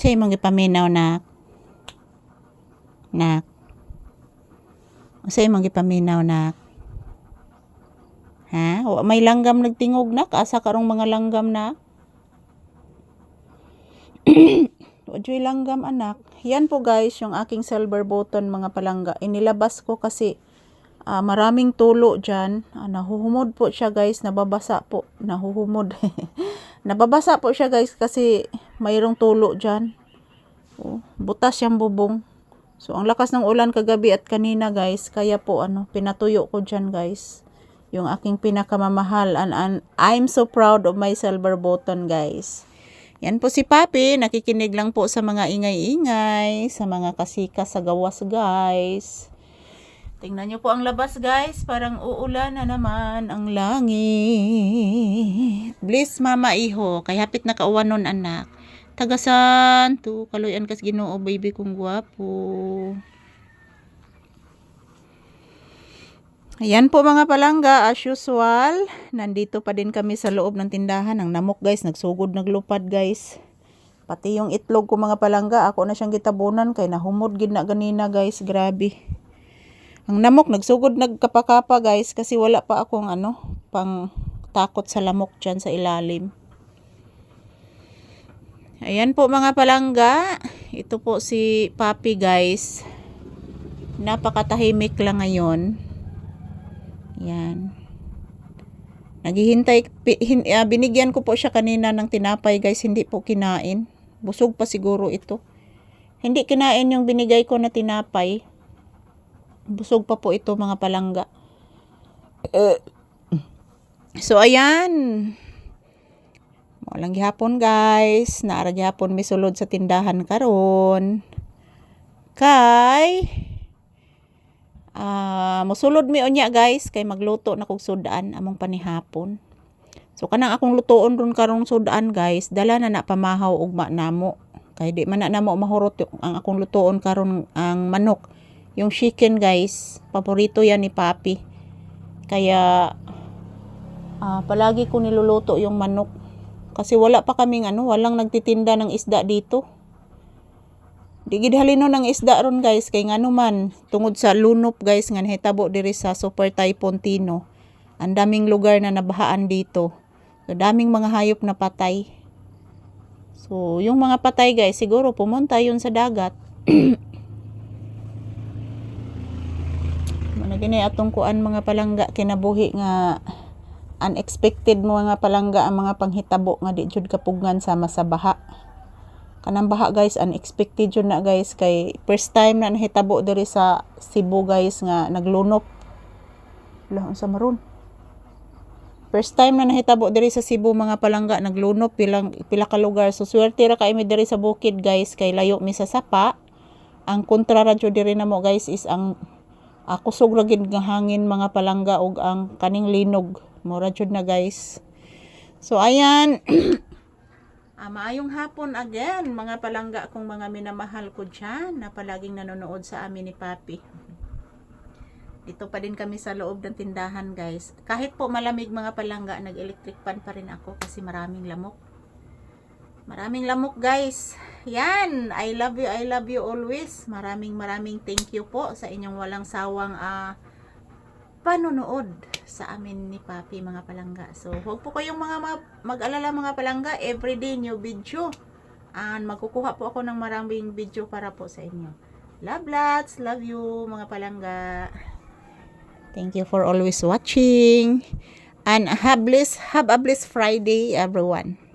Say mong gipaminaw nak. Nak. Say mong gipaminaw nak. Ha? Wa may langgam nagtingog nak. Asa karong mga langgam na? Wajoy langgam anak. Yan po guys, yung aking silver button mga palangga. Inilabas ko kasi ah, maraming tulo dyan. Ah, nahuhumod po siya guys. Nababasa po. Nahuhumod. Nababasa po siya guys kasi mayroong tulo dyan. Oh, butas yung bubong. So, ang lakas ng ulan kagabi at kanina guys. Kaya po ano, pinatuyo ko dyan guys. Yung aking pinakamamahal. And, and I'm so proud of my silver button guys. Yan po si Papi, nakikinig lang po sa mga ingay-ingay, sa mga kasika sa gawas guys. Tingnan nyo po ang labas guys, parang uulan na naman ang langit. Bliss mama iho, kay hapit na kauwan nun anak. Tagasan to, kaloyan kas ginoo baby kong gwapo. Ayan po mga palangga, as usual, nandito pa din kami sa loob ng tindahan. Ang namok guys, nagsugod, naglupad guys. Pati yung itlog ko mga palangga, ako na siyang gitabunan kay nahumod gid na ganina guys, grabe. Ang namok, nagsugod, nagkapakapa guys kasi wala pa akong ano, pang takot sa lamok dyan sa ilalim. Ayan po mga palangga, ito po si Papi guys. Napakatahimik lang ngayon. Yan. Naghihintay, ah, binigyan ko po siya kanina ng tinapay guys, hindi po kinain. Busog pa siguro ito. Hindi kinain yung binigay ko na tinapay. Busog pa po ito mga palangga. Eh, So ayan. Walang gihapon guys. Naara gihapon may sulod sa tindahan karon. Kay Ah, mosulod mi unya guys kay magluto na kog sudan among panihapon. So kanang akong lutoon ron karong sudan guys, dala na na pamahaw ugma namo. Kay di man na namo mahurot ang akong lutoon karon ang manok. Yung chicken guys, paborito yan ni Papi. Kaya ah, palagi ko niluluto yung manok. Kasi wala pa kaming ano, walang nagtitinda ng isda dito. Di gid halino ng isda ron guys kay ngano man tungod sa lunop guys nga nahitabo diri sa Super Typhoon Tino. Ang daming lugar na nabahaan dito. So daming mga hayop na patay. So yung mga patay guys siguro pumunta yun sa dagat. Mana gini atong kuan mga palangga kinabuhi nga unexpected mga palangga ang mga panghitabo nga di jud kapugngan sama sa baha. Kanang baha guys unexpected yun na guys. Kay first time na nahitabo diri sa Cebu guys nga naglunop. Lah unsa maron first time na nahitabo diri sa Cebu mga palangga naglunop. Pilang pila ka lugar. So swerte ra kay mi diri sa bukid guys kay layo mi sa sapa. Ang kontra ra jud diri namo guys is ang uh, kusog ra gid nga hangin mga palangga ug ang kaning linog mura jud na guys so ayan Ah, maayong hapon again, mga palangga kong mga minamahal ko dyan na palaging nanonood sa amin ni Papi. Dito pa din kami sa loob ng tindahan guys. Kahit po malamig mga palangga, nag-electric fan pa rin ako kasi maraming lamok. Maraming lamok guys. Yan, I love you, I love you always. Maraming maraming thank you po sa inyong walang sawang ah, panonood sa amin ni Papi mga palangga. So, huwag po kayong mga ma- mag-alala mga palangga, everyday new video. And magkukuha po ako ng maraming video para po sa inyo. Love lots, love you mga palangga. Thank you for always watching. And have bless, have a blessed Friday everyone.